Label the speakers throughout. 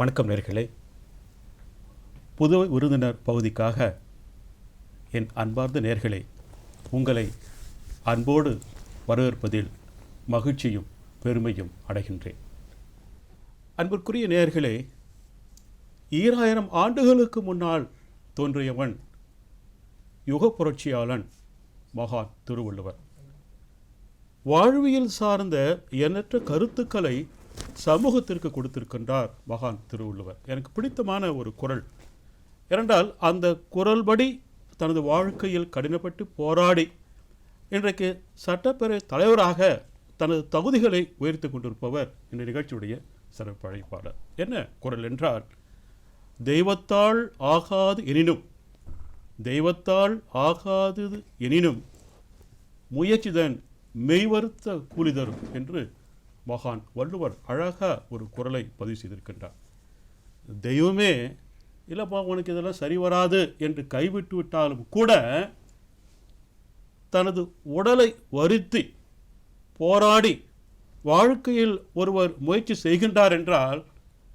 Speaker 1: வணக்கம் நேர்களே. புதுவை விருந்தினர் பகுதிக்காக என் அன்பார்ந்த நேர்களே உங்களை அன்போடு வரவேற்பதில் மகிழ்ச்சியும் பெருமையும் அடைகின்றேன். அன்பிற்குரிய நேர்களே ஈராயிரம் ஆண்டுகளுக்கு முன்னால் தோன்றியவன் யுக புரட்சியாளன் மகா திருவள்ளுவர். வாழ்வியல் சார்ந்த எண்ணற்ற கருத்துக்களை சமூகத்திற்கு கொடுத்திருக்கின்றார் மகான் திருவள்ளுவர். எனக்கு பிடித்தமான ஒரு குரல். ஏனென்றால் அந்த குரல்படி தனது வாழ்க்கையில் கடினப்பட்டு போராடி இன்றைக்கு சட்டப்பேரவை தலைவராக தனது தகுதிகளை உயர்த்தி கொண்டிருப்பவர் இந்த நிகழ்ச்சியுடைய சிறப்பு அழைப்பாளர். என்ன குரல் என்றால் தெய்வத்தால் ஆகாது எனினும் தெய்வத்தால் ஆகாதது எனினும் முயற்சிதன் மெய்வருத்த கூலி தரும் என்று மகான் வள்ளுவர் அழகாக ஒரு குரலை பதிவு செய்திருக்கின்றார். தெய்வமே இல்லைப்பா உனக்கு இதெல்லாம் சரி வராது என்று கைவிட்டு விட்டாலும் கூட தனது உடலை வருத்தி போராடி வாழ்க்கையில் ஒருவர் முயற்சி செய்கின்றார் என்றால்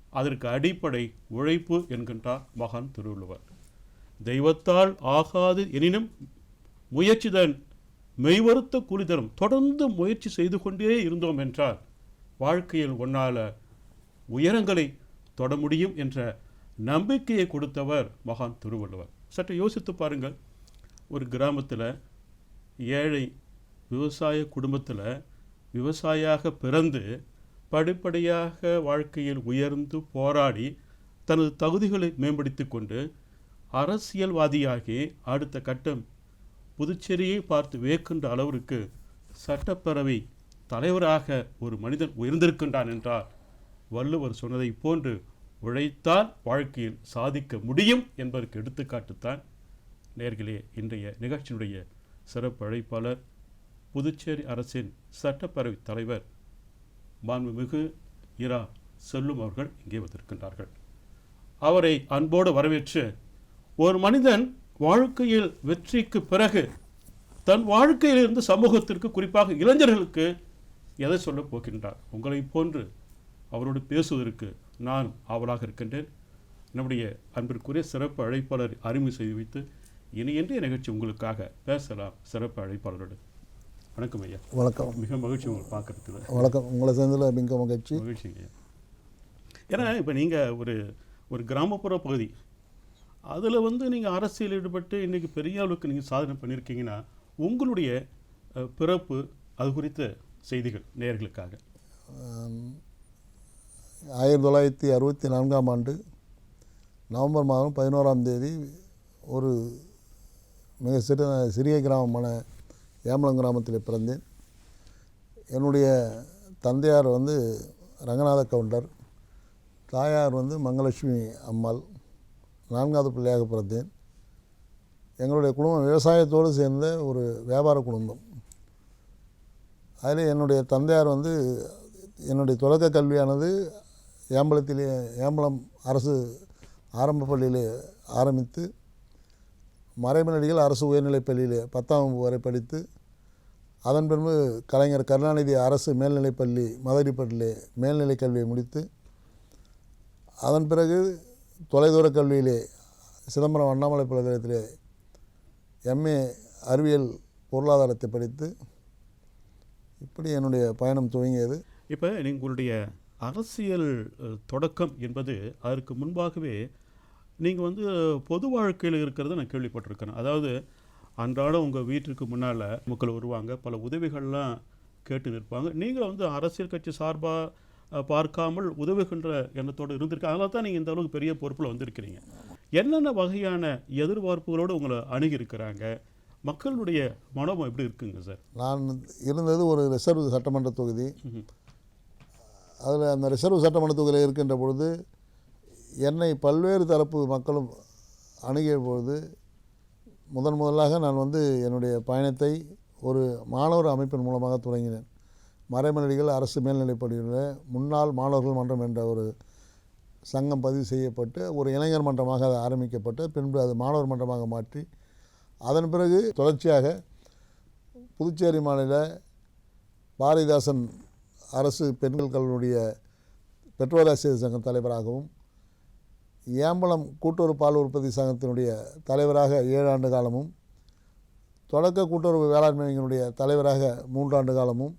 Speaker 1: அதற்கு அடிப்படை உழைப்பு என்கின்றார் மகான் திருவள்ளுவர். தெய்வத்தால் ஆகாது எனினும் முயற்சிதன் மெய்வருத்த கூலி தரும். தொடர்ந்து முயற்சி செய்து கொண்டே இருந்தோம் என்றால் வாழ்க்கையில் உன்னால் உயரங்களை தொட முடியும் என்ற நம்பிக்கையை கொடுத்தவர் மகான் திருவள்ளுவர். சற்று யோசித்து பாருங்கள். ஒரு கிராமத்தில் ஏழை விவசாய குடும்பத்தில் விவசாயியாக பிறந்து படிப்படியாக வாழ்க்கையில் உயர்ந்து போராடி தனது தகுதிகளை மேம்படுத்தி கொண்டு அரசியல்வாதியாகி அடுத்த கட்டம் புதுச்சேரியை பார்த்து வேக்கின்ற அளவிற்கு சட்டப்பேரவை தலைவராக ஒரு மனிதன் உயர்ந்திருக்கின்றான் என்றால் வள்ளுவர் சொன்னதைப் போன்று உழைத்தால் வாழ்க்கையில் சாதிக்க முடியும் என்பதற்கு எடுத்துக்காட்டுத்தான் நேர்களே இன்றைய நிகழ்ச்சியினுடைய சிறப்பு அழைப்பாளர் புதுச்சேரி அரசின் சட்டப்பேரவை தலைவர் மாண்புமிகு இரா செல்லும் அவர்கள் இங்கே வந்திருக்கின்றார்கள். அவரை அன்போடு வரவேற்று ஒரு மனிதன் வாழ்க்கையில் வெற்றிக்கு பிறகு தன் வாழ்க்கையிலிருந்து சமூகத்திற்கு குறிப்பாக இளைஞர்களுக்கு எதை சொல்லப் போகின்றார்? உங்களைப் போன்று அவரோடு பேசுவதற்கு நான் ஆவலாக இருக்கின்றேன். நம்முடைய அன்பிற்குரிய சிறப்பு அழைப்பாளர் அறிமுக செய்து வைத்து இனி இன்றைய நிகழ்ச்சி உங்களுக்காக பேசலாம். சிறப்பு அழைப்பாளரோடு வணக்கம் ஐயா.
Speaker 2: வணக்கம்.
Speaker 1: மிக மகிழ்ச்சி உங்களை பார்க்கறதுல.
Speaker 2: வணக்கம். உங்களை சேர்ந்ததில் மிக மகிழ்ச்சி.
Speaker 1: மகிழ்ச்சிங்க ஐயா. ஏன்னா இப்போ நீங்கள் ஒரு ஒரு கிராமப்புற பகுதி. அதில் வந்து நீங்கள் அரசியல் ஈடுபட்டு இன்றைக்கி பெரிய அளவுக்கு நீங்கள் சாதனை பண்ணியிருக்கீங்கன்னா உங்களுடைய பிறப்பு அது குறித்த செய்திகள்
Speaker 2: நேர்களுக்காக. ஆயிரத்தி தொள்ளாயிரத்தி அறுபத்தி நான்காம் ஆண்டு நவம்பர் மாதம் பதினோராம் தேதி ஒரு மிக சிறு சிறிய கிராமமான ஏமலம் கிராமத்தில் பிறந்தேன். என்னுடைய தந்தையார் வந்து ரங்கநாத கவுண்டர் தாயார் வந்து மங்கலட்சுமி அம்மாள் நான்காவது பிள்ளையாக பிறந்தேன். எங்களுடைய குடும்பம் விவசாயத்தோடு சேர்ந்த ஒரு வியாபார குடும்பம். அதில் என்னுடைய தந்தையார் வந்து என்னுடைய தொடக்க கல்வியானது ஏம்பலத்திலே ஏம்பலம் அரசு ஆரம்ப பள்ளியிலே ஆரம்பித்து மறைமலடிகள் அரசு உயர்நிலைப் பள்ளியிலே பத்தாம் வகுப்பு வரை படித்து அதன் பின்பு கலைஞர் கருணாநிதி அரசு மேல்நிலைப்பள்ளி மதுரைப்பட்டிலே மேல்நிலைக் கல்வியை முடித்து அதன் பிறகு தொலைதூர கல்வியிலே சிதம்பரம் அண்ணாமலை பல்கலைக்கழகத்திலே எம்ஏ அறிவியல் பொருளாதாரத்தை படித்து இப்படி என்னுடைய பயணம் துவங்கியது.
Speaker 1: இப்போ உங்களுடைய அரசியல் தொடக்கம் என்பது அதற்கு முன்பாகவே நீங்கள் வந்து பொது வாழ்க்கையில் இருக்கிறத நான் கேள்விப்பட்டிருக்கிறேன் அதாவது அன்றாடம் உங்கள் வீட்டிற்கு முன்னால் மக்கள் வருவாங்க பல உதவிகள்லாம் கேட்டு நிற்பாங்க. நீங்களும் வந்து அரசியல் கட்சி சார்பாக பார்க்காமல் உதவுகின்ற எண்ணத்தோடு இருந்திருக்க அதனால தான் நீங்கள் இந்த அளவுக்கு பெரிய பொறுப்பில் வந்திருக்கிறீங்க. என்னென்ன வகையான எதிர்பார்ப்புகளோடு உங்களை அணுகியிருக்கிறாங்க மக்களுடைய மனம் எப்படி இருக்குங்க சார்?
Speaker 2: நான் இருந்தது ஒரு ரிசர்வ் சட்டமன்ற தொகுதி. அதில் அந்த ரிசர்வ் சட்டமன்ற தொகுதியில் இருக்கின்ற பொழுது என்னை பல்வேறு தரப்பு மக்களும் அணுகிய பொழுது முதன் முதலாக நான் வந்து என்னுடைய பயணத்தை ஒரு மாணவர் அமைப்பின் மூலமாக தொடங்கினேன். மறைமலடிகள் அரசு மேல்நிலைப் பள்ளியில் முன்னாள் மாணவர்கள் மன்றம் என்ற ஒரு சங்கம் பதிவு செய்யப்பட்டு ஒரு இளைஞர் மன்றமாக அது ஆரம்பிக்கப்பட்டு பின்பு அது மாணவர் மன்றமாக மாற்றி அதன் பிறகு தொடர்ச்சியாக புதுச்சேரி மாநில பாரதிதாசன் அரசு பெண்கள் கல்லூரிய பெட்ரோல் ஆசிரியர் சங்க தலைவராகவும் ஏம்பலம் கூட்டுறவு பால் உற்பத்தி சங்கத்தினுடைய தலைவராக ஏழு ஆண்டு காலமும் தொடக்க கூட்டுறவு வேளாண்மையினுடைய தலைவராக மூன்றாண்டு காலமும்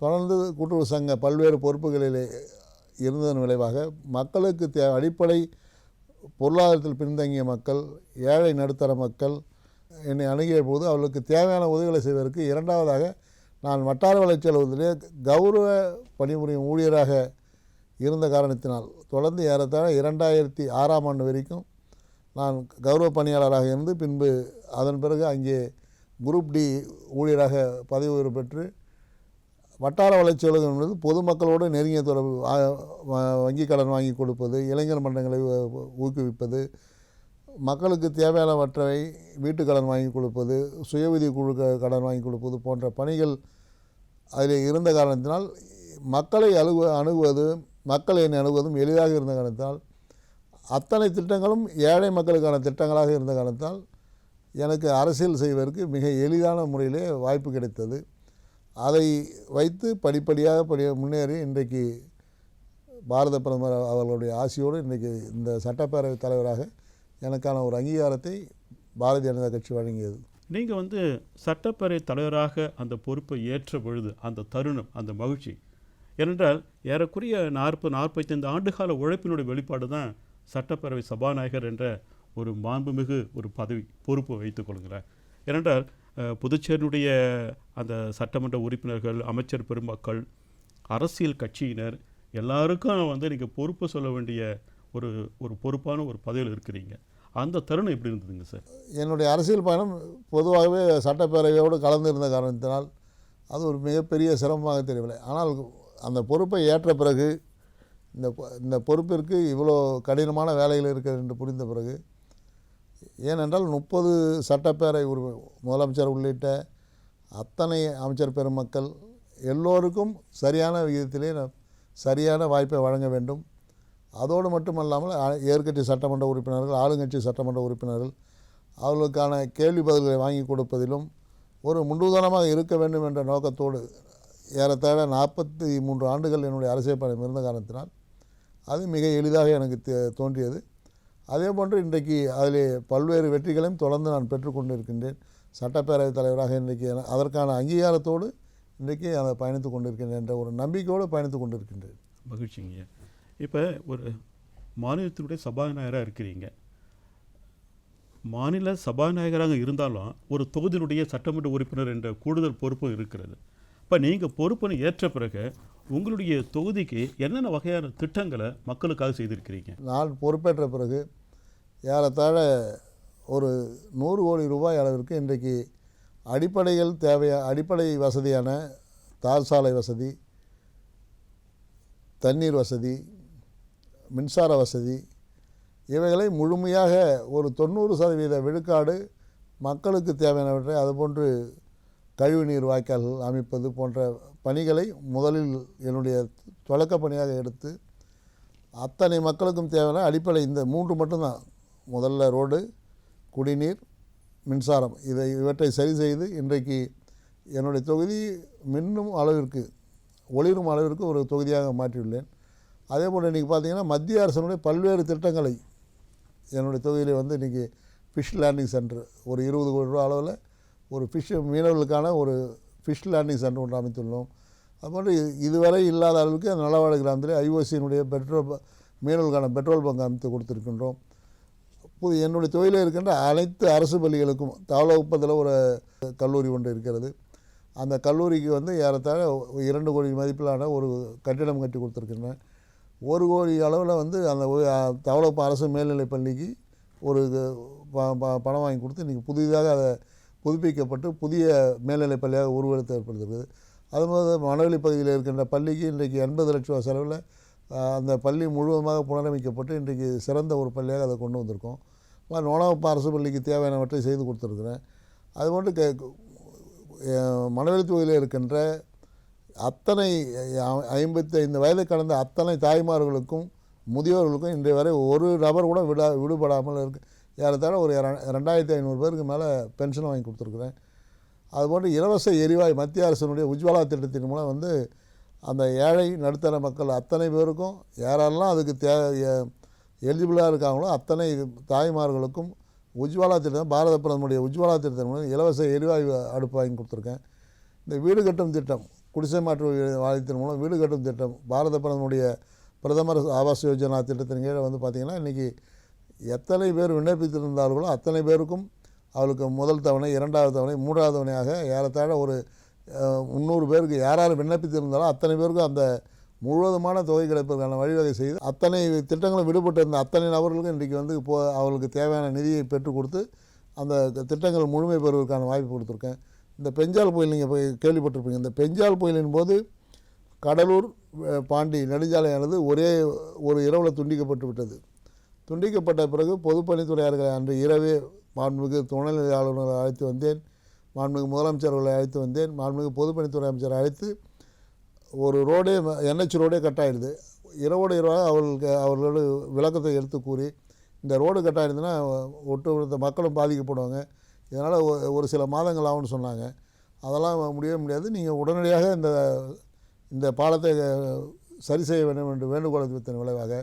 Speaker 2: தொடர்ந்து கூட்டுறவு சங்க பல்வேறு பொறுப்புகளிலே இருந்ததன் விளைவாக மக்களுக்கு தே அடிப்படை பொருளாதாரத்தில் பின்தங்கிய மக்கள் ஏழை நடுத்தர மக்கள் என்னை அணுகிய போது அவர்களுக்கு தேவையான உதவிகளை செய்வதற்கு இரண்டாவதாக நான் வட்டார வளர்ச்சி அலுவலகத்திலே கௌரவ பணிபுரியும் ஊழியராக இருந்த காரணத்தினால் தொடர்ந்து ஏறத்தாழ இரண்டாயிரத்தி ஆறாம் ஆண்டு வரைக்கும் நான் கௌரவ பணியாளராக இருந்து பின்பு அதன் பிறகு அங்கே குரூப் டி ஊழியராக பதவி உயர்வு பெற்று வட்டார வளர்ச்சி அலுவலகம் என்பது பொதுமக்களோடு நெருங்கிய தொடர்பு வங்கிக் கடன் வாங்கி கொடுப்பது இளைஞர் மன்றங்களை ஊக்குவிப்பது மக்களுக்கு தேவையானவற்றை வீட்டு கடன் வாங்கி கொடுப்பது சுய உதவி குழு கடன் வாங்கி கொடுப்பது போன்ற பணிகள் அதில் இருந்த காரணத்தினால் மக்களை அணுகு அணுகுவது மக்கள் என்னை அணுகுவதும் எளிதாக இருந்த காரணத்தினால் அத்தனை திட்டங்களும் ஏழை மக்களுக்கான திட்டங்களாக இருந்த காரணத்தால் எனக்கு அரசியல் செய்வதற்கு மிக எளிதான முறையிலே வாய்ப்பு கிடைத்தது. அதை வைத்து படிப்படியாக படி முன்னேறி இன்றைக்கு பாரத பிரதமர் அவர்களுடைய ஆசையோடு இன்றைக்கு இந்த சட்டப்பேரவைத் தலைவராக எனக்கான ஒரு அங்கீகாரத்தை பாரதிய ஜனதா கட்சி வழங்கியது.
Speaker 1: நீங்கள் வந்து சட்டப்பேரவை தலைவராக அந்த பொறுப்பை ஏற்ற பொழுது அந்த தருணம் அந்த மகிழ்ச்சி ஏனென்றால் ஏறக்குறைய நாற்பது நாற்பத்தைந்து ஆண்டுகால உழைப்பினுடைய வெளிப்பாடு தான் சட்டப்பேரவை சபாநாயகர் என்ற ஒரு மாண்புமிகு ஒரு பதவி பொறுப்பு வைத்துக் கொள்கிறேன் ஏனென்றால் அஹ், புதுச்சேரியினுடைய அந்த சட்டமன்ற உறுப்பினர்கள் அமைச்சர் பெருமக்கள் அரசியல் கட்சியினர் எல்லாருக்கும் வந்து நீங்கள் பொறுப்பு சொல்ல வேண்டிய ஒரு ஒரு பொறுப்பான ஒரு பதவியில் இருக்கிறீங்க. அந்த தருணம் எப்படி இருந்ததுங்க சார்?
Speaker 2: என்னுடைய அரசியல் பயணம் பொதுவாகவே சட்டப்பேரவையோடு கலந்திருந்த காரணத்தினால் அது ஒரு மிகப்பெரிய சிரமமாக தெரியவில்லை. ஆனால் அந்த பொறுப்பை ஏற்ற பிறகு இந்த இந்த பொறுப்பிற்கு இவ்வளோ கடினமான வேலைகள் இருக்கிறது என்று புரிந்த பிறகு ஏனென்றால் முப்பது சட்டப்பேரவை உறுப்ப முதலமைச்சர் உள்ளிட்ட அத்தனை அமைச்சர் பெருமக்கள் எல்லோருக்கும் சரியான விகிதத்திலே நான் சரியான வாய்ப்பை வழங்க வேண்டும். அதோடு மட்டுமல்லாமல் ஏற்கட்சி சட்டமன்ற உறுப்பினர்கள் ஆளுங்கட்சி சட்டமன்ற உறுப்பினர்கள் அவர்களுக்கான கேள்வி பதில்களை வாங்கி கொடுப்பதிலும் ஒரு முன்னுதாரணமாக இருக்க வேண்டும் என்ற நோக்கத்தோடு ஏறத்தாழ நாற்பத்தி மூன்று ஆண்டுகள் என்னுடைய அரசியல் பயணம் இருந்த காரணத்தினால் அது மிக எளிதாக எனக்கு தோன்றியது. அதே போன்று இன்றைக்கு அதில் பல்வேறு வெற்றிகளையும் தொடர்ந்து நான் பெற்றுக்கொண்டு இருக்கின்றேன் சட்டப்பேரவைத் தலைவராக இன்றைக்கு என- அதற்கான அங்கீகாரத்தோடு இன்றைக்கு அதை பயணித்து கொண்டிருக்கின்றேன் என்ற ஒரு நம்பிக்கையோடு பயணித்து கொண்டிருக்கின்றேன்.
Speaker 1: மகிழ்ச்சிங்க. இப்போ ஒரு மாநிலத்தினுடைய சபாநாயகராக இருக்கிறீங்க. மாநில சபாநாயகராக இருந்தாலும் ஒரு தொகுதியினுடைய சட்டமன்ற உறுப்பினர் என்ற கூடுதல் பொறுப்பும் இருக்கிறது. இப்போ நீங்கள் பொறுப்புன்னு ஏற்ற பிறகு உங்களுடைய தொகுதிக்கு என்னென்ன வகையான திட்டங்களை மக்களுக்காக செய்திருக்கிறீங்க?
Speaker 2: நான் பொறுப்பேற்ற பிறகு ஏறத்தாழ ஒரு நூறு கோடி ரூபாய் அளவிற்கு இன்றைக்கு அடிப்படைகள் தேவையா அடிப்படை வசதியான தார் சாலை வசதி தண்ணீர் வசதி மின்சார வசதி இவைகளை முழுமையாக ஒரு தொண்ணூறு சதவீத விழுக்காடு மக்களுக்கு தேவையானவற்றை அதுபோன்று கழிவுநீர் வாய்க்கால்கள் அமைப்பது போன்ற பணிகளை முதலில் என்னுடைய தொடக்க பணியாக எடுத்து அத்தனை மக்களுக்கும் தேவையான அடிப்படை இந்த மூன்று மட்டும்தான். முதல்ல ரோடு குடிநீர் மின்சாரம். இதை இவற்றை சரி செய்து இன்றைக்கு என்னுடைய தொகுதி மின்னும் அளவிற்கு ஒளிரும் அளவிற்கு ஒரு தொகுதியாக மாற்றியுள்ளேன். அதே போல் இன்றைக்கி பார்த்தீங்கன்னா மத்திய அரசினுடைய பல்வேறு திட்டங்களை என்னுடைய தொகுதியில் வந்து இன்றைக்கி ஃபிஷ் லேண்டிங் சென்டர் ஒரு இருபது கோடி ரூபா அளவில் ஒரு ஃபிஷ் மீனவர்களுக்கான ஒரு ஃபிஷ் லேண்டிங் சென்டர் ஒன்று அமைத்துள்ளோம். அதுமாதிரி இதுவரை இல்லாத அளவுக்கு அந்த நலவாடு கிராமத்தில் ஐஓசியினுடைய பெட்ரோல் ப- மீனவர்களுக்கான பெட்ரோல் பங்க் அமைத்து கொடுத்துருக்கின்றோம். புது என்னுடைய தொழிலில் இருக்கின்ற அனைத்து அரசு பள்ளிகளுக்கும் தவளகுப்பத்தில் ஒரு கல்லூரி ஒன்று இருக்கிறது. அந்த கல்லூரிக்கு வந்து ஏறத்தாழ இரண்டு கோடி மதிப்பிலான ஒரு கட்டிடம் கட்டி கொடுத்துருக்கின்றேன். ஒரு கோடி அளவில் வந்து அந்த தவளகுப்பம் அரசு மேல்நிலைப் பள்ளிக்கு ஒரு ப- ப- பணம் வாங்கி கொடுத்து இன்றைக்கி புதிதாக அதை புதுப்பிக்கப்பட்டு புதிய மேல்நிலைப் பள்ளியாக உருவெடுத்து ஏற்படுத்துகிறது மாதிரி மணவெளி பகுதியில் இருக்கின்ற பள்ளிக்கு இன்றைக்கு எண்பது லட்ச ரூபா செலவில் அந்த பள்ளி முழுவதுமாக புனரமைக்கப்பட்டு இன்றைக்கு சிறந்த ஒரு பள்ளியாக அதை கொண்டு வந்திருக்கோம். நோனாவப்பா அரசு பள்ளிக்கு தேவையானவற்றை செய்து கொடுத்துருக்குறேன். அதுபோன்று கே மணவெளி தொகுதியில் இருக்கின்ற அத்தனை ஐம்பத்தைந்து ஐம்பத்தி வயதை கடந்த அத்தனை தாய்மார்களுக்கும் முதியோர்களுக்கும் இன்றைய வரை ஒரு நபர் கூட விடா விடுபடாமல் இருக்கு. ஏறத்தாழ ஒரு ரெண்டாயிரத்தி ஐநூறு பேருக்கு மேலே பென்ஷன் வாங்கி கொடுத்துருக்குறேன். அதுபோன்று இலவச எரிவாயு மத்திய அரசினுடைய உஜ்வாலா திட்டத்தின் மூலம் வந்து அந்த ஏழை நடுத்தர மக்கள் அத்தனை பேருக்கும் யாரெல்லாம் அதுக்கு தே எலிஜிபிளாக இருக்காங்களோ அத்தனை தாய்மார்களுக்கும் உஜ்வாலா திட்டம் பாரத பிரதமருடைய உஜ்வாலா திட்டத்தின் மூலம் இலவச எரிவாயு அடுப்பு வாங்கி கொடுத்துருக்கேன். இந்த வீடு கட்டும் திட்டம் குடிசை மாற்று வாரியத்தின் மூலம் வீடு கட்டும் திட்டம். பாரத பிரதமருடைய பிரதமர் ஆவாஸ் யோஜனா திட்டத்தின் கீழே வந்து பார்த்திங்கன்னா இன்றைக்கி எத்தனை பேர் விண்ணப்பித்திருந்தார்களோ அத்தனை பேருக்கும் அவளுக்கு முதல் தவணை இரண்டாவது தவணை மூன்றாவது தவணையாக ஏறத்தாழ ஒரு முந்நூறு பேருக்கு யார் யார் விண்ணப்பித்திருந்தாலும் அத்தனை பேருக்கும் அந்த முழுவதுமான தொகை கிடைப்பதற்கான வழிவகை செய்து அத்தனை திட்டங்களும் விடுபட்டு இருந்த அத்தனை நபர்களுக்கும் இன்றைக்கி வந்து இப்போ அவர்களுக்கு தேவையான நிதியை பெற்றுக் கொடுத்து அந்த திட்டங்கள் முழுமை பெறுவதற்கான வாய்ப்பு கொடுத்துருக்கேன். இந்த பெஞ்சால் புயல் நீங்கள் போய் கேள்விப்பட்டிருப்பீங்க. இந்த பெஞ்சால் புயலின் போது கடலூர் பாண்டி நெடுஞ்சாலையானது ஒரே ஒரு இரவில் துண்டிக்கப்பட்டு விட்டது. துண்டிக்கப்பட்ட பிறகு பொதுப்பணித்துறையாளர்களை அன்று இரவே மாண்புமிகு துணைநிலை ஆளுநரை அழைத்து வந்தேன். மாண்புமிகு முதலமைச்சர் அவர்களை அழைத்து வந்தேன். மாண்புமிகு பொதுப்பணித்துறை அமைச்சரை அழைத்து ஒரு ரோடே என்ஹெச் ரோடே கட்டாயிடுது இரவோட இரவோடு இரவாக அவர்களுக்கு அவர்களோட விளக்கத்தை எடுத்து கூறி இந்த ரோடு கட் ஒட்டுமொத்த மக்களும் பாதிக்கப்படுவாங்க. இதனால் ஒரு சில மாதங்கள் ஆகும்னு சொன்னாங்க. அதெல்லாம் முடியவே முடியாது. நீங்கள் உடனடியாக இந்த இந்த பாலத்தை சரி செய்ய வேண்டும் என்று வேண்டுகோள் வித்தின் விளைவாக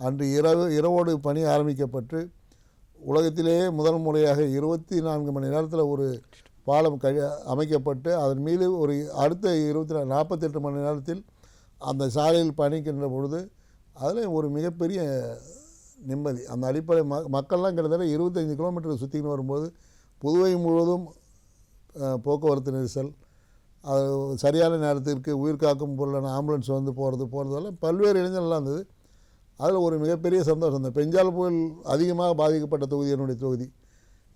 Speaker 2: அன்று இரவு இரவோடு பணி ஆரம்பிக்கப்பட்டு உலகத்திலேயே முதல் முறையாக இருபத்தி நான்கு மணி நேரத்தில் ஒரு பாலம் கழி அமைக்கப்பட்டு அதன் மீது ஒரு அடுத்த இருபத்தி நாலு நாற்பத்தெட்டு மணி நேரத்தில் அந்த சாலையில் பயணிக்கின்ற பொழுது அதில் ஒரு மிகப்பெரிய நிம்மதி. அந்த அடிப்படை ம மக்கள்லாம் கிட்டத்தட்ட இருபத்தஞ்சி கிலோமீட்டர் சுற்றின்னு வரும்போது புதுவை முழுவதும் போக்குவரத்து நெரிசல் அது சரியான நேரத்திற்கு உயிர் காக்கும் பொருளான ஆம்புலன்ஸ் வந்து போகிறது போகிறதெல்லாம் பல்வேறு இளைஞர்கள்லாம் இருந்தது. அதில் ஒரு மிகப்பெரிய சந்தோஷம். இந்த பெஞ்சால் புயல் அதிகமாக பாதிக்கப்பட்ட தொகுதி என்னுடைய தொகுதி.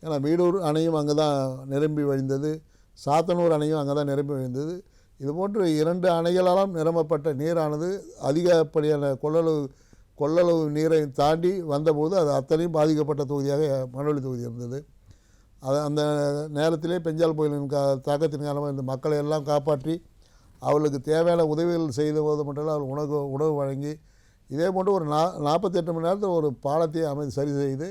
Speaker 2: ஏன்னா வீடூர் அணையும் அங்கே தான் நிரம்பி வழிந்தது. சாத்தனூர் அணையும் அங்கே தான் நிரம்பி வழிந்தது. இது போன்று இரண்டு அணைகளாலும் நிரம்பப்பட்ட நீரானது அதிகப்படியான கொள்ளளவு கொள்ளளவு நீரை தாண்டி வந்தபோது அது அத்தனையும் பாதிக்கப்பட்ட தொகுதியாக மணவெளி தொகுதி இருந்தது. அது அந்த நேரத்திலே பெஞ்சால் புயலின் கா தாக்கத்தின் காரணமாக இந்த மக்களை எல்லாம் காப்பாற்றி அவளுக்கு தேவையான உதவிகள் செய்த போது மட்டும் இல்லை உணவு உணவு வழங்கி இதே போன்று ஒரு நா நாற்பத்தெட்டு மணி நேரத்தில் ஒரு பாலத்தை அமைத்து சரி செய்து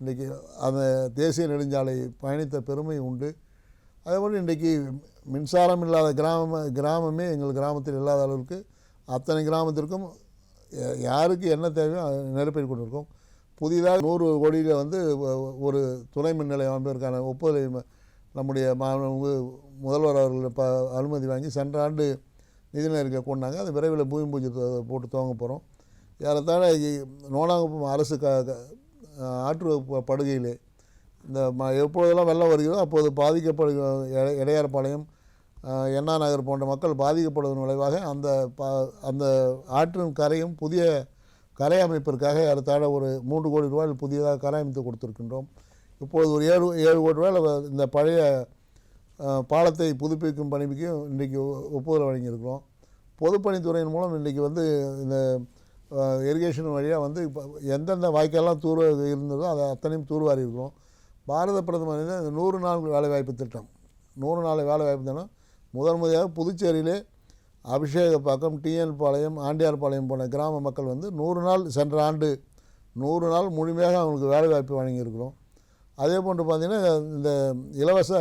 Speaker 2: இன்றைக்கி அந்த தேசிய நெடுஞ்சாலை பயணித்த பெருமை உண்டு. அதே போல் இன்றைக்கி மின்சாரம் இல்லாத கிராம கிராமமே எங்கள் கிராமத்தில் இல்லாத அளவுக்கு அத்தனை கிராமத்திற்கும் யாருக்கு என்ன தேவையோ அதை கொண்டிருக்கோம். புதிதாக நூறு கோடியில் வந்து ஒரு துணை மின் நிலையம் அமைப்பதற்கான ஒப்புதலை நம்முடைய மாணவங்க முதல்வர் அவர்கள் ப அனுமதி வாங்கி சென்ற ஆண்டு நிதி நெருக்க கொண்டாங்க. அது விரைவில் பூமி பூஜை போட்டு துவங்க போகிறோம் ஏறத்தாழ நோனாங்குப்பம் அரசு க க- ஆற்று படுகையிலே இந்த ம எப்பொழுதெல்லாம் வெள்ளம் வருகிறதோ அப்போது பாதிக்கப்படுகிற இடையார்பாளையம் எண்ணா நகர் போன்ற மக்கள் பாதிக்கப்படுவதன் விளைவாக அந்த பா அந்த ஆற்றின் கரையும் புதிய கரை அமைப்பிற்காக ஏறத்தாழ ஒரு மூன்று கோடி ரூபாயில் புதியதாக கலை அமைத்து கொடுத்துருக்கின்றோம். இப்பொழுது ஒரு ஏழு ஏழு கோடி ரூபாயில் இந்த பழைய பாலத்தை புதுப்பிக்கும் பணிக்கும் இன்றைக்கி ஒப்புதல் வழங்கியிருக்கிறோம். பொதுப்பணித்துறையின் மூலம் இன்றைக்கி வந்து இந்த இரிகேஷன் வழியாக வந்து இப்போ எந்தெந்த வாய்க்கெல்லாம் தூர் இருந்ததோ அதை அத்தனையும் தூர்வாரி இருக்கிறோம். பாரத பிரதமர் இந்த நூறு நாள் வேலைவாய்ப்பு திட்டம். நூறு நாள் வேலைவாய்ப்பு திட்டம். முதன் முறையாக புதுச்சேரியிலே அபிஷேகப்பாக்கம் டிஎன் பாளையம் ஆண்டியார் பாளையம் போன கிராம மக்கள் வந்து நூறு நாள் சென்ற ஆண்டு நூறு நாள் முழுமையாக அவங்களுக்கு வேலைவாய்ப்பு வழங்கியிருக்கிறோம். அதே போன்று பார்த்திங்கன்னா இந்த இலவச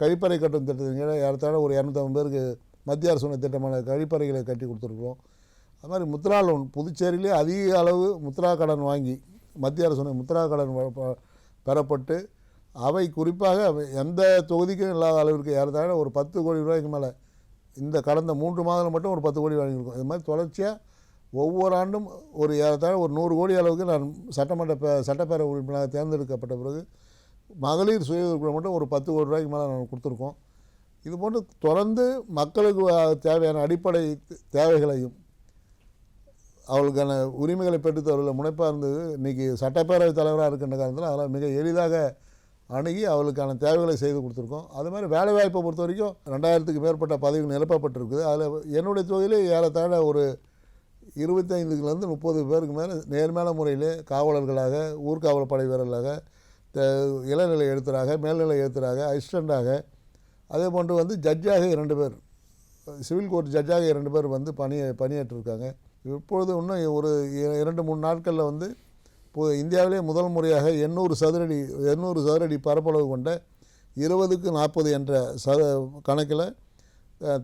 Speaker 2: கழிப்பறை கட்டும் திட்டத்தின் கீழே ஏறத்தாழ ஒரு இரநூத்தம்பது பேருக்கு மத்திய அரசு திட்டமான கழிப்பறைகளை கட்டி கொடுத்துருக்குறோம். அது மாதிரி முத்ரா லோன் புதுச்சேரியிலே அதிக அளவு முத்ரா கடன் வாங்கி மத்திய அரசு முத்ரா கடன் பெறப்பட்டு அவை குறிப்பாக எந்த தொகுதிக்கும் இல்லாத அளவிற்கு ஏறத்தாழ ஒரு பத்து கோடி ரூபாய்க்கு மேலே இந்த கடந்த மூன்று மாதம் மட்டும் ஒரு பத்து கோடி வாங்கியிருக்கோம். இது மாதிரி தொடர்ச்சியாக ஒவ்வொரு ஆண்டும் ஒரு ஏறத்தாழ ஒரு நூறு கோடி அளவுக்கு நான் சட்டமன்ற சட்டப்பேரவை உறுப்பினராக தேர்ந்தெடுக்கப்பட்ட பிறகு மகளிர் சுய உறுப்பினர் மட்டும் ஒரு பத்து கோடி ரூபாய்க்கு மேலே நான் கொடுத்துருக்கோம். இது போன்று தொடர்ந்து மக்களுக்கு தேவையான அடிப்படை தேவைகளையும் அவளுக்கான உரிமைகளை பெற்றுத்தரல முனைப்பாக இருந்தது. இன்றைக்கி சட்டப்பேரவை தலைவராக இருக்கின்ற காரணத்தில் அதெல்லாம் மிக எளிதாக அணுகி அவளுக்கான தேவைகளை செய்து கொடுத்துருக்கோம். அது மாதிரி வேலைவாய்ப்பை பொறுத்த வரைக்கும் ரெண்டாயிரத்துக்கு மேற்பட்ட பதவிகள் நிரப்பப்பட்டிருக்குது. அதில் என்னுடைய தொகுதியிலே ஏறத்தாழ ஒரு இருபத்தைந்துலேருந்து முப்பது பேருக்கு மேலே நேர்மையான முறையில் காவலர்களாக ஊர்காவல் படை வீரர்களாக த- இளநிலை எழுத்தராக மேல்நிலை எழுத்தராக அசிஸ்டண்ட்டாக அதே போன்று வந்து ஜட்ஜாக இரண்டு பேர் சிவில் கோர்ட் ஜட்ஜாக இரண்டு பேர் வந்து பணி பணியாற்றிருக்காங்க. இப்பொழுது இன்னும் ஒரு இ- இரண்டு மூணு நாட்களில் வந்து இந்தியாவிலே முதல் முறையாக எண்ணூறு சதுரடி எண்ணூறு சதுரடி பரப்பளவு கொண்ட இருபதுக்கு நாற்பது என்ற ச கணக்கில்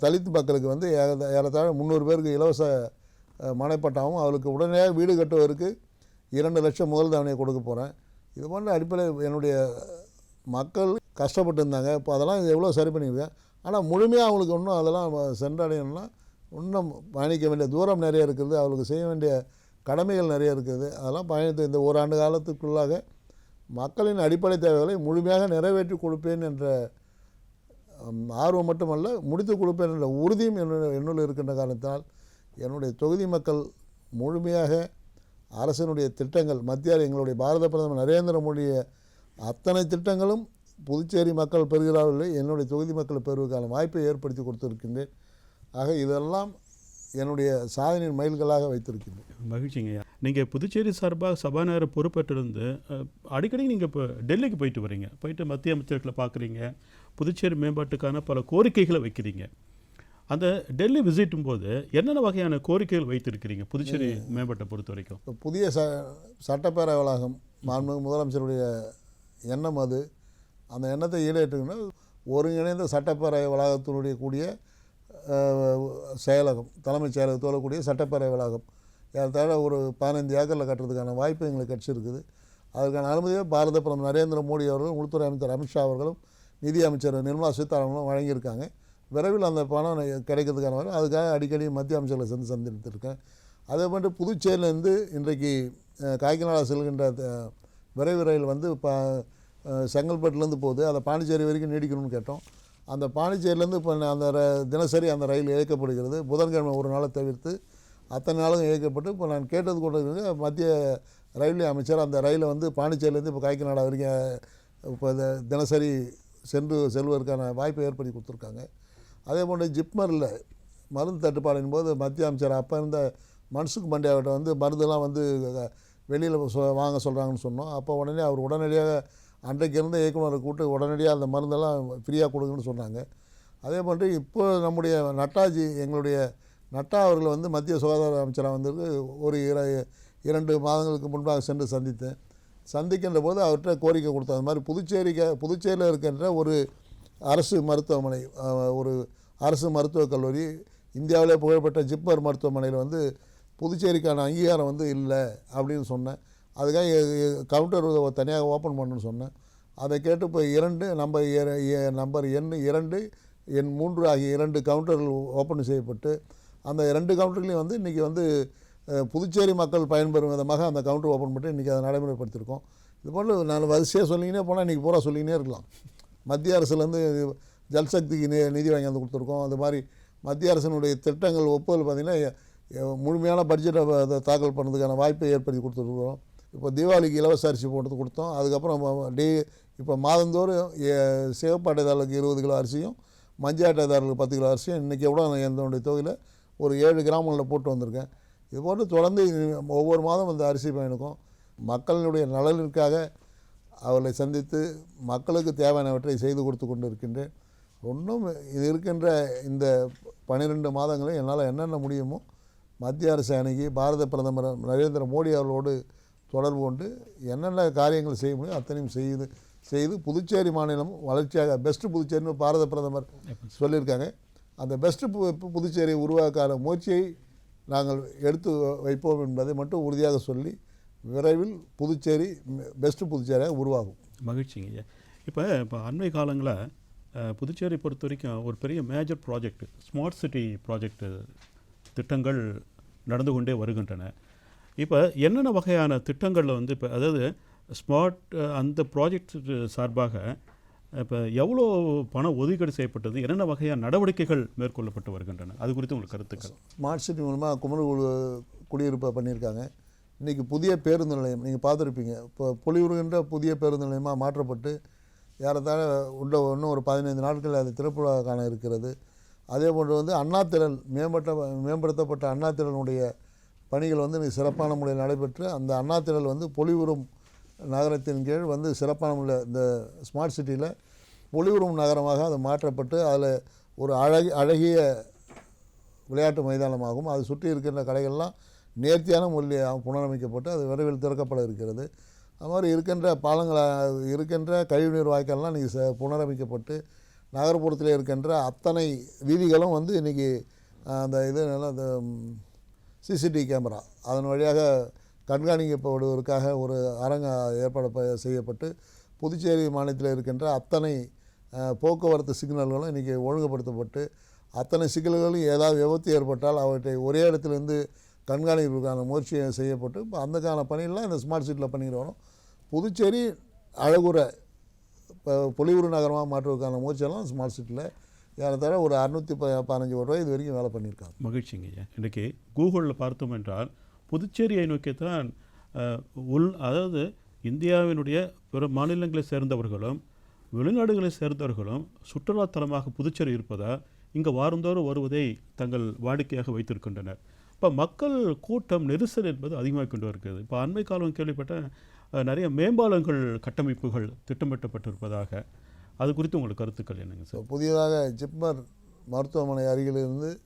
Speaker 2: தலித் மக்களுக்கு வந்து ஏறத்தாழ முந்நூறு பேருக்கு இலவச மனைப்பட்டாவும் அவளுக்கு உடனடியாக வீடு கட்டுவதற்கு இரண்டு லட்சம் முதல் தவணையை கொடுக்க போகிறேன் இது போன்ற அடிப்படையில் என்னுடைய மக்கள் கஷ்டப்பட்டு இருந்தாங்க. இப்போ அதெல்லாம் எவ்வளோ சரி பண்ணியிருக்கேன் ஆனால் முழுமையாக அவங்களுக்கு இன்னும் அதெல்லாம் சென்றடையணும்னா இன்னும் பயணிக்க வேண்டிய தூரம் நிறைய இருக்கிறது அவளுக்கு செய்ய வேண்டிய கடமைகள் நிறைய இருக்குது. அதெல்லாம் பயணித்த இந்த ஓராண்டு காலத்துக்குள்ளாக மக்களின் அடிப்படை தேவைகளை முழுமையாக நிறைவேற்றி கொடுப்பேன் என்ற ஆர்வம் மட்டுமல்ல முடித்து கொடுப்பேன் என்ற உறுதியும் என்னுள் இருக்கின்ற காரணத்தால் என்னுடைய தொகுதி மக்கள் முழுமையாக அரசினுடைய திட்டங்கள் மத்திய எங்களுடைய பாரத பிரதமர் நரேந்திர மோடிய அத்தனை திட்டங்களும் புதுச்சேரி மக்கள் பெறுகிறார்கள். என்னுடைய தொகுதி மக்கள் பெறுவதற்கான வாய்ப்பை ஏற்படுத்தி கொடுத்திருக்கின்றேன். ஆக இதெல்லாம் என்னுடைய சாதனையின் மைல்களாக வைத்திருக்கின்றேன்.
Speaker 1: மகிழ்ச்சிங்கய்யா. நீங்கள் புதுச்சேரி சார்பாக சபாநாயகர் பொறுப்பேற்றிருந்து அடிக்கடி நீங்கள் இப்போ டெல்லிக்கு போயிட்டு வரீங்க. போயிட்டு மத்திய அமைச்சர்களை பார்க்குறீங்க. புதுச்சேரி மேம்பாட்டுக்கான பல கோரிக்கைகளை வைக்கிறீங்க. அந்த டெல்லி விசிட்டும் போது என்னென்ன வகையான கோரிக்கைகள் வைத்திருக்கிறீங்க புதுச்சேரி மேம்பாட்டை பொறுத்த வரைக்கும்?
Speaker 2: இப்போ புதிய ச சட்டப்பேரவை வளாகம் மாண்புமிகு முதலமைச்சருடைய எண்ணம் அது. அந்த எண்ணத்தை ஈடேற்றுங்கன்னா ஒருங்கிணைந்த சட்டப்பேரவை வளாகத்தினுடைய கூடிய செயலகம் தலைமைச் செயலகத்தோட கூடிய சட்டப்பேரவை வளாகம். ஏறத்தாழ ஒரு பதினைந்து ஏக்கரில் கட்டுறதுக்கான வாய்ப்பு எங்களுக்கு கிடச்சிருக்குது. அதற்கான அனுமதியை பாரத பிரதமர் நரேந்திர மோடி அவர்களும் உள்துறை அமைச்சர் அமித்ஷா அவர்களும் நிதி அமைச்சர் நிர்மலா சீதாராமனும் வழங்கியிருக்காங்க. விரைவில் அந்த பணம் கிடைக்கிறதுக்கான வரை அதுக்காக அடிக்கடி மத்திய அமைச்சர்களை சென்று சந்தித்திருக்கேன். அதே மாதிரி புதுச்சேரியிலேருந்து இன்றைக்கு காய்கநாடா செல்கின்ற விரைவு ரயில் வந்து இப்போ செங்கல்பட்டுலேருந்து போகுது. அதை பாண்டிச்சேரி வரைக்கும் நீடிக்கணும்னு கேட்டோம். அந்த பாண்டிச்சேரியிலேருந்து இப்போ அந்த ர- தினசரி அந்த ரயில் இயக்கப்படுகிறது. புதன்கிழமை ஒரு நாளை தவிர்த்து அத்தனை நாளும் இயக்கப்பட்டு இப்போ நான் கேட்டது கொண்டு மத்திய ரயில்வே அமைச்சர் அந்த ரயிலை வந்து பாண்டிச்சேரியிலேருந்து இப்போ காக்கிநாடா வரைக்கும் இப்போ தினசரி சென்று செல்வதற்கான வாய்ப்பை ஏற்படுத்தி கொடுத்துருக்காங்க. அதே போன்று ஜிப்மரில் மருந்து தட்டுப்பாடின் போது மத்திய அமைச்சர் அப்போ இருந்த மன்சுக் மண்டியாவிட்ட வந்து மருந்தெல்லாம் வந்து வெளியில் வாங்க சொல்கிறாங்கன்னு சொன்னோம். அப்போ உடனே அவர் உடனடியாக அன்றைக்கு இருந்த இயக்குனரை கூப்பிட்டு உடனடியாக அந்த மருந்தெல்லாம் ஃப்ரீயாக கொடுங்கன்னு சொன்னாங்க. அதே மாதிரி இப்போ நம்முடைய நட்டாஜி எங்களுடைய நட்டா அவர்கள் வந்து மத்திய சுகாதார அமைச்சராக வந்திருக்கு. ஒரு இர இரண்டு மாதங்களுக்கு முன்பாக சென்று சந்தித்தேன். சந்திக்கின்ற போது அவர்கிட்ட கோரிக்கை கொடுத்தேன். அது மாதிரி புதுச்சேரிக்கு புதுச்சேரியில் இருக்கின்ற ஒரு அரசு மருத்துவமனை ஒரு அரசு மருத்துவக் கல்லூரி இந்தியாவிலே புகழ்பெற்ற ஜிப்மர் மருத்துவமனையில் வந்து புதுச்சேரிக்கான அங்கீகாரம் வந்து இல்லை அப்படின்னு சொன்னேன். அதுக்காக எ- கவுண்டர் தனியாக ஓப்பன் பண்ணணும்னு சொன்னேன். அதை கேட்டு இப்போ இரண்டு நம்பர் நம்பர் எண் இரண்டு எண் மூன்று ஆகிய இரண்டு கவுண்டர்கள் ஓப்பன் செய்யப்பட்டு அந்த இரண்டு கவுண்டர்லேயும் வந்து இன்றைக்கி வந்து புதுச்சேரி மக்கள் பயன்பெறும் விதமாக அந்த கவுண்டர் ஓப்பன் பண்ணி இன்றைக்கி அதை நடைமுறைப்படுத்தியிருக்கோம். இது போல் நான் வரிசையாக சொன்னீங்கன்னே போனால் இன்றைக்கி பூரா சொல்லிங்கன்னே இருக்கலாம். மத்திய அரசுலேருந்து ஜல்சக்திக்கு நி நிதி வாங்கி வந்து கொடுத்துருக்கோம். அது மாதிரி மத்திய அரசினுடைய திட்டங்கள் ஒப்புதல் பார்த்திங்கன்னா முழுமையான பட்ஜெட்டை தாக்கல் பண்ணுறதுக்கான வாய்ப்பை ஏற்படுத்தி கொடுத்துருக்குறோம். இப்போ தீபாவளிக்கு இலவச அரிசி போட்டு கொடுத்தோம். அதுக்கப்புறம் டே இப்போ மாதந்தோறும் எ- சிவப்பு அட்டைதாரர்களுக்கு இருபது கிலோ அரிசியும் மஞ்சள் அட்டைதாரர்களுக்கு பத்து கிலோ அரிசியும் இன்றைக்கி கூட நான் என்னுடைய தொகையில் ஒரு ஏழு கிராமங்களில் போட்டு வந்திருக்கேன். இது போட்டு தொடர்ந்து ஒவ்வொரு மாதம் இந்த அரிசி பயணிக்கும். மக்களினுடைய நலனிற்காக அவர்களை சந்தித்து மக்களுக்கு தேவையானவற்றை செய்து கொடுத்து கொண்டு இருக்கின்றேன் ஒன்றும் இது இருக்கின்ற இந்த பன்னிரெண்டு மாதங்களில் என்னால் என்னென்ன முடியுமோ மத்திய அரசு அணுகி பாரத பிரதமர் நரேந்திர மோடி அவர்களோடு தொடர்பு கொண்டு என்னென்ன காரியங்கள் செய்ய முடியும் அத்தனையும் செய்து செய்து புதுச்சேரி மாநிலம் வளர்ச்சியாக பெஸ்ட்டு புதுச்சேரின்னு பாரத பிரதமர் சொல்லியிருக்காங்க. அந்த பெஸ்ட்டு பு புதுச்சேரியை உருவாக்கான முயற்சியை நாங்கள் எடுத்து வைப்போம் என்பதை மட்டும் உறுதியாக சொல்லி விரைவில் புதுச்சேரி பெஸ்ட்டு புதுச்சேரியாக உருவாகும்.
Speaker 1: மகிழ்ச்சிங்க ஐயா. இப்போ இப்போ அண்மை காலங்களில் புதுச்சேரி பொறுத்த வரைக்கும் ஒரு பெரிய major project smart city project திட்டங்கள் நடந்து கொண்டே வருகின்றன. இப்போ என்னென்ன வகையான திட்டங்களில் வந்து இப்போ அதாவது ஸ்மார்ட் அந்த ப்ராஜெக்ட் சார்பாக இப்போ எவ்வளோ பணம் ஒதுக்கீடு செய்யப்பட்டது என்னென்ன வகையான நடவடிக்கைகள் மேற்கொள்ளப்பட்டு வருகின்றன? அது குறித்து உங்களுக்கு கருத்துக்கள்?
Speaker 2: ஸ்மார்ட் சிட்டி மூலமாக குமரி குடியிருப்பை பண்ணியிருக்காங்க. இன்றைக்கி புதிய பேருந்து நிலையம் நீங்கள் பார்த்துருப்பீங்க. இப்போ பொலிவுறுகின்ற புதிய பேருந்து நிலையமாக மாற்றப்பட்டு ஏறத்தாழ உள்ள இன்னும் ஒரு பதினைந்து நாட்கள் அது திறப்பு இருக்கிறது. அதே போன்று வந்து அண்ணா திறன் மேம்பட்ட மேம்படுத்தப்பட்ட அண்ணா திறனுடைய பணிகள் வந்து இன்னைக்கு சிறப்பான முறையில் நடைபெற்று அந்த அண்ணாத்திரல் வந்து பொலிவுறும் நகரத்தின் கீழ் வந்து சிறப்பான முறையில் இந்த ஸ்மார்ட் சிட்டியில் பொலிவுறும் நகரமாக அது மாற்றப்பட்டு அதில் ஒரு அழகி அழகிய விளையாட்டு மைதானமாகும் அது சுற்றி இருக்கின்ற கடைகள்லாம் நேர்த்தியான முறையில் புனரமைக்கப்பட்டு அது விரைவில் திறக்கப்பட இருக்கிறது. அது மாதிரி இருக்கின்ற பாலங்கள் இருக்கின்ற கழிவுநீர் வாய்க்கால்லாம் இன்றைக்கி ச புனரமைக்கப்பட்டு நகர்ப்புறத்தில் இருக்கின்ற அத்தனை வீதிகளும் வந்து இன்றைக்கி அந்த இது நல்லா அந்த சிசிடிவி கேமரா. அதன் வழியாக கண்காணிக்கப்படுவதற்காக ஒரு அரங்க ஏற்பாடு ப- செய்யப்பட்டு புதுச்சேரி மாநிலத்தில் இருக்கின்ற அத்தனை போக்குவரத்து சிக்னல்களும் இன்றைக்கி ஒழுங்குபடுத்தப்பட்டு அத்தனை சிக்கல்களும் ஏதாவது விபத்து ஏற்பட்டால் அவற்றை ஒரே இடத்துலேருந்து கண்காணிப்பதற்கான முயற்சி செய்யப்பட்டு இப்போ அந்தக்கான பணியெல்லாம் இந்த ஸ்மார்ட் சிட்டியில் பண்ணிட்டு புதுச்சேரி அழகுற இப்போ பொலிவுறு நகரமாக மாற்றுவதற்கான முயற்சியெல்லாம் ஸ்மார்ட் சிட்டியில் ஏறத்தாழ ஒரு அறுநூற்றி ப பதினஞ்சு கோடி ரூபாய் இது வரைக்கும் வேலை பண்ணியிருக்காங்க.
Speaker 1: மகிழ்ச்சிங்க ஐயா. இன்றைக்கி கூகுளில் பார்த்தோம் என்றால் புதுச்சேரியை நோக்கித்தான் உள் அதாவது இந்தியாவினுடைய பிற மாநிலங்களை சேர்ந்தவர்களும் வெளிநாடுகளை சேர்ந்தவர்களும் சுற்றுலாத்தலமாக புதுச்சேரி இருப்பதால் இங்கே வாரந்தோறும் வருவதை தங்கள் வாடிக்கையாக வைத்திருக்கின்றனர். இப்போ மக்கள் கூட்டம் நெரிசல் என்பது அதிகமாக கொண்டு வருகிறது. இப்போ அண்மை காலம் கேள்விப்பட்ட நிறைய மேம்பாலங்கள் கட்டமைப்புகள் திட்டமிட்டப்பட்டிருப்பதாக அது குறித்து உங்களுக்கு கருத்துக்கள் என்னங்க
Speaker 2: ஸோ
Speaker 1: சார்
Speaker 2: புதியதாக ஜிப்மர் மருத்துவமனை அருகிலிருந்து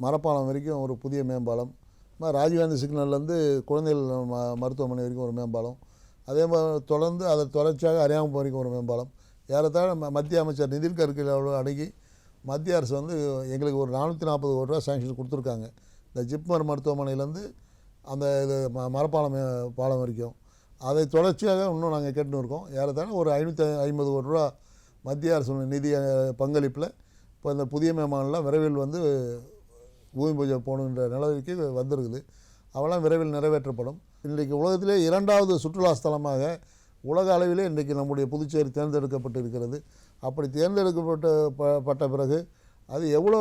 Speaker 2: மரப்பாலம் வரைக்கும் ஒரு புதிய மேம்பாலம். ராஜீவ்காந்தி சிக்னல்லேருந்து குழந்தைகள் ம மருத்துவமனை வரைக்கும் ஒரு மேம்பாலம். அதே மாதிரி தொடர்ந்து அதை தொடர்ச்சியாக அறியாமல் வரைக்கும் ஒரு மேம்பாலம். ஏறத்தாழ ம- மத்திய அமைச்சர் நிதின் கட்கரியோடு அடங்கி மத்திய அரசு வந்து எங்களுக்கு ஒரு நானூற்றி நாற்பது கோடி ரூபா சாங்ஷன் கொடுத்துருக்காங்க. இந்த ஜிப்மர் மருத்துவமனையிலேருந்து அந்த இது ம மரப்பாலம் மே- பாலம் வரைக்கும். அதை தொடர்ச்சியாக இன்னும் நாங்கள் கேட்டுன்னு இருக்கோம். ஏறத்தாழ ஒரு ஐநூற்றி ஐம்பது கோடி ரூபா மத்திய அரசு நிதி பங்களிப்பில் இப்போ இந்த புதிய மேமானெலாம் விரைவில் வந்து பூமி பூஜை போகணுன்ற நிலவரிக்கை வந்திருக்குது. அவெல்லாம் விரைவில் நிறைவேற்றப்படும். இன்றைக்கு உலகத்திலே இரண்டாவது சுற்றுலா ஸ்தலமாக உலக அளவிலே இன்றைக்கு நம்முடைய புதுச்சேரி தேர்ந்தெடுக்கப்பட்டு இருக்கிறது அப்படி தேர்ந்தெடுக்கப்பட்ட ப- பட்ட பிறகு அது எவ்வளோ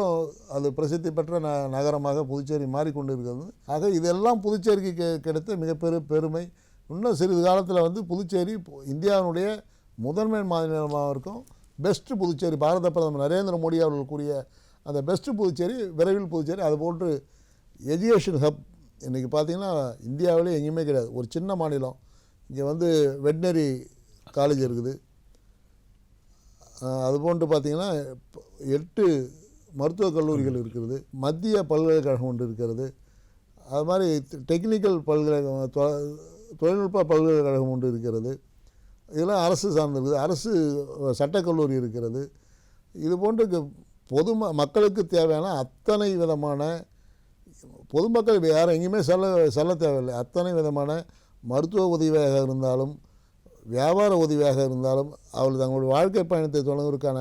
Speaker 2: அது பிரசித்தி பெற்ற ந நகரமாக புதுச்சேரி மாறிக்கொண்டு இருக்கிறது ஆக இதெல்லாம் புதுச்சேரிக்கு கிடைத்த மிகப்பெரு பெருமை இன்னும் சிறிது காலத்தில் வந்து புதுச்சேரி இந்தியாவினுடைய முதன்மை மாநிலமாக இருக்கும். பெஸ்ட்டு புதுச்சேரி பாரத பிரதமர் நரேந்திர மோடி அவர்கள் கூறிய அந்த பெஸ்ட்டு புதுச்சேரி விரைவில் புதுச்சேரி அது போன்று எஜுகேஷன் ஹப் இன்றைக்கி பார்த்தீங்கன்னா இந்தியாவிலே எங்கேயுமே கிடையாது. ஒரு சின்ன மாநிலம். இங்கே வந்து வெட்னரி காலேஜ் இருக்குது. அது போன்று பார்த்தீங்கன்னா எட்டு மருத்துவக் கல்லூரிகள் இருக்கிறது மத்திய பல்கலைக்கழகம் ஒன்று இருக்கிறது. அது மாதிரி டெக்னிக்கல் பல்கலைக்கழகம் தொழில்நுட்ப பல்கலைக்கழகம் ஒன்று இருக்கிறது. இதெல்லாம் அரசு சார்ந்திருக்குது அரசு சட்டக்கல்லூரி இருக்கிறது. இது போன்று பொது மக்களுக்கு தேவையான அத்தனை விதமான பொதுமக்கள் யாரும் எங்கேயுமே செல்ல செல்ல தேவையில்லை. அத்தனை விதமான மருத்துவ உதவியாக இருந்தாலும் வியாபார உதவியாக இருந்தாலும் அவர்கள் தங்களுடைய வாழ்க்கை பயணத்தை தொடங்குவதற்கான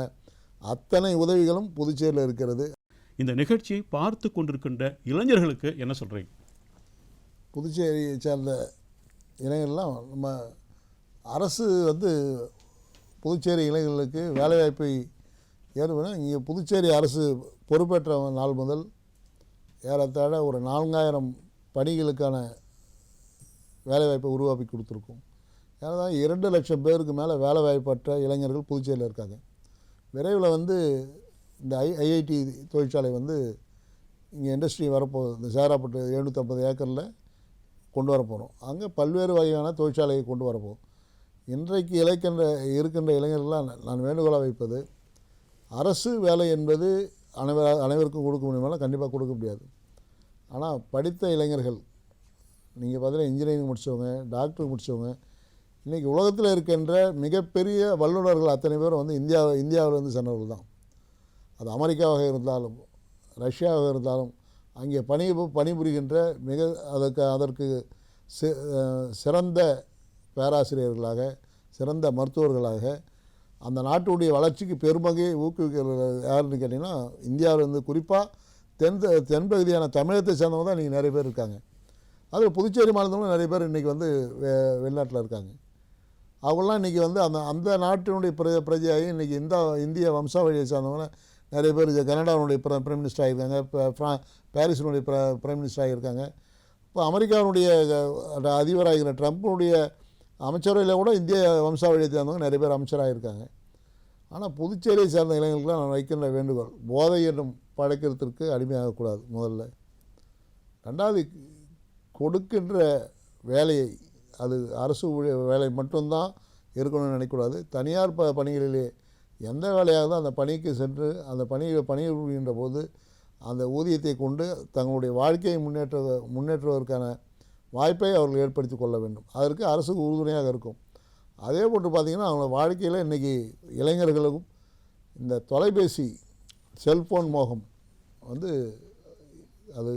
Speaker 2: அத்தனை உதவிகளும் புதுச்சேரியில் இருக்கிறது.
Speaker 1: இந்த நிகழ்ச்சியை பார்த்து கொண்டிருக்கின்ற இளைஞர்களுக்கு என்ன சொல்கிறீங்க
Speaker 2: புதுச்சேரியை சேர்ந்த இளைஞர்கள்லாம் நம்ம அரசு வந்து புதுச்சேரி இளைஞர்களுக்கு வேலைவாய்ப்பை ஏற்படும் இங்கே புதுச்சேரி அரசு பொறுப்பேற்ற நாள் முதல் ஏறத்தாழ ஒரு நான்காயிரம் பணிகளுக்கான வேலைவாய்ப்பை உருவாக்கி கொடுத்துருக்கோம். ஏன்னா இரண்டு லட்சம் பேருக்கு மேலே வேலைவாய்ப்பற்ற இளைஞர்கள் புதுச்சேரியில் இருக்காங்க. விரைவில் வந்து இந்த ஐ ஐஐடி தொழிற்சாலை வந்து இங்கே இண்டஸ்ட்ரி வரப்போகுது. இந்த சேராப்பட்டு எழுநூற்றம்பது ஏக்கரில் கொண்டு வர போகிறோம் அங்கே பல்வேறு வகையான தொழிற்சாலையை கொண்டு வரப்போம் இன்றைக்கு இழைக்கின்ற இருக்கின்ற இளைஞர்களாக நான் வேண்டுகோளாக வைப்பது அரசு வேலை என்பது அனைவர் அனைவருக்கும் கொடுக்க முடியுமானால் கண்டிப்பாக கொடுக்க முடியாது. ஆனால் படித்த இளைஞர்கள் நீங்கள் பார்த்தீங்கன்னா இன்ஜினியரிங் முடித்தவங்க டாக்டர் முடித்தவங்க இன்றைக்கி உலகத்தில் இருக்கின்ற மிகப்பெரிய வல்லுநர்கள் அத்தனை பேரும் வந்து இந்தியா இந்தியாவிலேருந்து சென்றவர்கள் தான். அது அமெரிக்காவாக இருந்தாலும் ரஷ்யாவாக இருந்தாலும் அங்கே பணி பணிபுரிகின்ற மிக அதற்கு அதற்கு சிறந்த பேராசிரியர்களாக சிறந்த மருத்துவர்களாக அந்த நாட்டுடைய வளர்ச்சிக்கு பெருமகையை ஊக்குவிக்கிறது யாருன்னு கேட்டிங்கன்னா இந்தியாவிலேருந்து குறிப்பாக தென் தென்பகுதியான தமிழகத்தை சேர்ந்தவங்க தான் இன்றைக்கி நிறைய பேர் இருக்காங்க. அதில் புதுச்சேரி மாநிலத்திலும் நிறைய பேர் இன்றைக்கி வந்து வெ வெளிநாட்டில் இருக்காங்க. அவங்களாம் இன்றைக்கி வந்து அந்த அந்த நாட்டினுடைய பிர பிரஜையாகி இன்றைக்கி இந்த இந்திய வம்சாவழியை சார்ந்தவங்க நிறைய பேர் கனடாவுடைய பிர பிரைம் மினிஸ்டர் ஆகியிருக்காங்க இப்போ ஃப்ரா பாரிஸினுடைய பிர பிரைம் மினிஸ்டர் ஆகியிருக்காங்க இப்போ அமெரிக்காவினுடைய அதிபராகிற ட்ரம்ப்புடைய அமைச்சரவையில் கூட இந்திய வம்சாவழியை சேர்ந்தவங்க நிறைய பேர் அமைச்சராக இருக்காங்க ஆனால் புதுச்சேரியை சேர்ந்த இளைஞர்களுக்கெல்லாம் நான் வைக்கின்ற வேண்டுகோள் போதை என்னும் பழக்கத்திற்கு அடிமையாகக்கூடாது முதல்ல. ரெண்டாவது கொடுக்கின்ற வேலையை அது அரசு ஊழிய வேலை மட்டும்தான் இருக்கணும்னு நினைக்கக்கூடாது தனியார் ப பணிகளிலே எந்த வேலையாக தான் அந்த பணிக்கு சென்று அந்த பணியை பணிபுரிகின்ற போது அந்த ஊதியத்தை கொண்டு தங்களுடைய வாழ்க்கையை முன்னேற்ற முன்னேற்றுவதற்கான வாய்ப்பை அவர்கள் ஏற்படுத்தி கொள்ள வேண்டும். அதற்கு அரசு உறுதுணையாக இருக்கும். அதே போட்டு பார்த்திங்கன்னா அவங்க வாழ்க்கையில் இன்றைக்கி இளைஞர்களுக்கும் இந்த தொலைபேசி செல்ஃபோன் மோகம் வந்து அது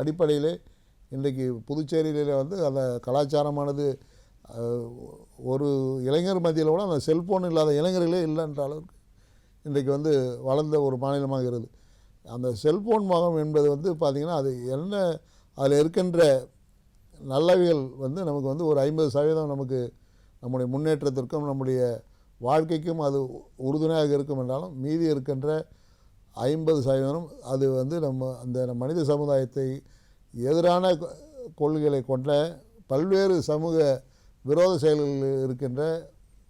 Speaker 2: அடிப்படையிலே இன்றைக்கு புதுச்சேரியிலே வந்து அந்த கலாச்சாரமானது ஒரு இளைஞர் மத்தியில் கூட அந்த செல்ஃபோன் இல்லாத இளைஞர்களே இல்லைன்ற அளவுக்கு இன்றைக்கு வந்து வளர்ந்த ஒரு மாநிலமாகிறது அந்த செல்ஃபோன் மகம் என்பது வந்து பார்த்திங்கன்னா அது என்ன அதில் இருக்கின்ற நல்லவைகள் வந்து நமக்கு வந்து ஒரு ஐம்பது சதவீதம் நமக்கு நம்முடைய முன்னேற்றத்திற்கும் நம்முடைய வாழ்க்கைக்கும் அது உறுதுணையாக இருக்கும் என்றாலும் மீதி இருக்கின்ற ஐம்பது சதவீதம் அது வந்து நம்ம அந்த மனித சமுதாயத்தை எதிரான கொள்கைகளை கொண்ட பல்வேறு சமூக விரோத செயல்களில் இருக்கின்ற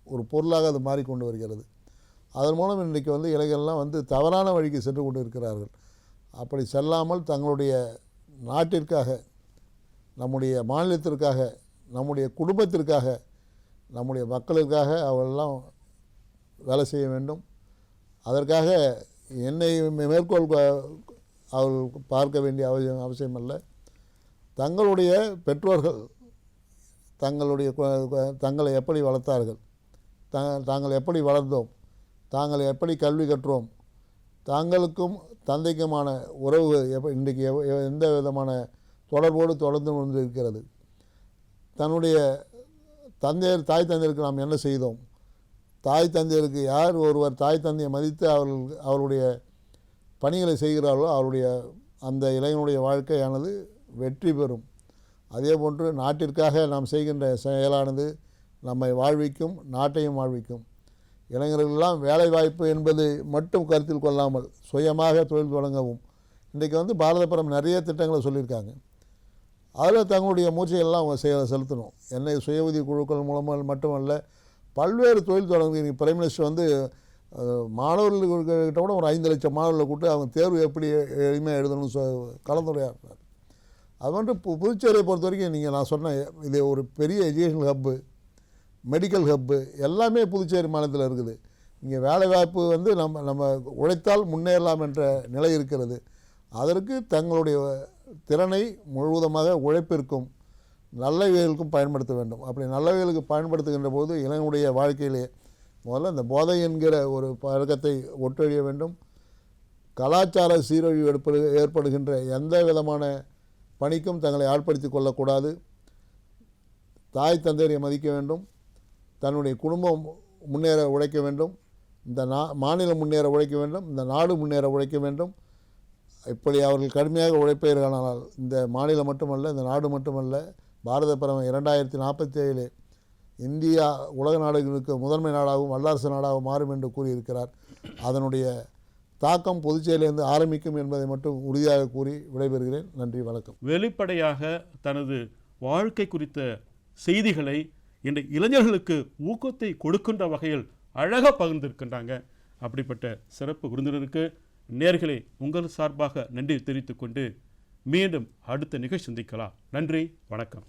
Speaker 2: ஒரு பொருளாக அது மாறிக்கொண்டு வருகிறது. அதன் மூலம் இன்றைக்கு வந்து இளைஞர்கள்லாம் வந்து தவறான வழிக்கு சென்று கொண்டு இருக்கிறார்கள் அப்படி செல்லாமல் தங்களுடைய நாட்டிற்காக நம்முடைய மாநிலத்திற்காக நம்முடைய குடும்பத்திற்காக நம்முடைய மக்களுக்காக அவர்களெல்லாம் வேலை செய்ய வேண்டும். அதற்காக என்னை மேற்கோள் அவர்கள் பார்க்க வேண்டிய அவசியம் அவசியம் தங்களுடைய பெற்றோர்கள் தங்களுடைய தங்களை எப்படி வளர்த்தார்கள்? த தாங்கள் எப்படி வளர்ந்தோம்? தாங்கள் எப்படி கல்வி கற்றோம்? தாங்களுக்கும் தந்தைக்குமான உறவு எப்ப இன்றைக்கு எவ்- எவ்- எந்த விதமான தொடர்போடு தொடர்ந்து வந்து இருக்கிறது தன்னுடைய தந்தையர் தாய் தந்தையருக்கு நாம் என்ன செய்தோம்? தாய் தந்தையருக்கு யார் ஒருவர் தாய் தந்தையை மதித்து அவர்கள் அவருடைய பணிகளை செய்கிறார்களோ அவருடைய அந்த இளைஞனுடைய வாழ்க்கையானது வெற்றி பெறும். அதே போன்று நாட்டிற்காக நாம் செய்கின்ற செயலானது நம்மை வாழ்விக்கும் நாட்டையும் வாழ்விக்கும். இளைஞர்களெல்லாம் வேலை வாய்ப்பு என்பது மட்டும் கருத்தில் கொள்ளாமல் சுயமாக தொழில் தொடங்கவும். இன்றைக்கு வந்து பாரதபுரம் நிறைய திட்டங்களை சொல்லியிருக்காங்க. அதில் தங்களுடைய மூச்சையெல்லாம் அவங்க செய்ய செலுத்தணும். என்னை சுய உதவி குழுக்கள் மூலமாக மட்டுமல்ல பல்வேறு தொழில் தொடங்கி பிரைம் மினிஸ்டர் வந்து மாணவர்கள் மாணவர்கள்கிட்ட கூட ஒரு ஐந்து லட்சம் மாணவர்களை கூப்பிட்டு அவங்க தேர்வு எப்படி எளிமையாக எழுதணும்னு சொ கலந்துரையாடுறார். அது வந்து பு- புதுச்சேரியை பொறுத்த வரைக்கும் நீங்கள் நான் சொன்னேன் இது ஒரு பெரிய எஜுகேஷனல் ஹப்பு மெடிக்கல் ஹப்பு எல்லாமே புதுச்சேரி மாநிலத்தில் இருக்குது. இங்கே வேலைவாய்ப்பு வந்து நம்ம நம்ம உழைத்தால் முன்னேறலாம் என்ற நிலை இருக்கிறது. அதற்கு தங்களுடைய திறனை முழுவதுமாக உழைப்பிற்கும் நல்லவைகளுக்கும் பயன்படுத்த வேண்டும். அப்படி நல்லவைகளுக்கு பயன்படுத்துகின்ற போது இளைஞனுடைய வாழ்க்கையிலே முதல்ல இந்த போதை என்கிற ஒரு பழக்கத்தை ஒட்டொழிய வேண்டும். கலாச்சார சீரழிவு ஏற்படு ஏற்படுகின்ற எந்த விதமான பணிக்கும் தங்களை ஆட்படுத்திக் கொள்ளக்கூடாது. தாய் தந்தையரை மதிக்க வேண்டும். தன்னுடைய குடும்பம் முன்னேற உழைக்க வேண்டும். இந்த நா மாநிலம் முன்னேற உழைக்க வேண்டும். இந்த நாடு முன்னேற உழைக்க வேண்டும். இப்படி அவர்கள் கடுமையாக உழைப்பீர்களானால் இந்த மாநிலம் மட்டுமல்ல இந்த நாடு மட்டுமல்ல பாரத பிரதமர் இரண்டாயிரத்தி நாற்பத்தி ஏழு இந்தியா உலக நாடுகளுக்கு முதன்மை நாடாகவும் வல்லரசு நாடாகவும் மாறும் என்று கூறியிருக்கிறார். அதனுடைய தாக்கம் புதுச்சேரியிலிருந்து ஆரம்பிக்கும் என்பதை மட்டும் உறுதியாக கூறி விடைபெறுகிறேன். நன்றி வணக்கம்.
Speaker 1: வெளிப்படையாக தனது வாழ்க்கை குறித்த செய்திகளை இன்று இளைஞர்களுக்கு ஊக்கத்தை கொடுக்கின்ற வகையில் அழகாக பகிர்ந்திருக்கின்றாங்க. அப்படிப்பட்ட சிறப்பு விருந்தினருக்கு நேர்களே உங்கள் சார்பாக நன்றி தெரிவித்துக் கொண்டு மீண்டும் அடுத்த நிகழ்ச்சி சந்திக்கலாம். நன்றி வணக்கம்.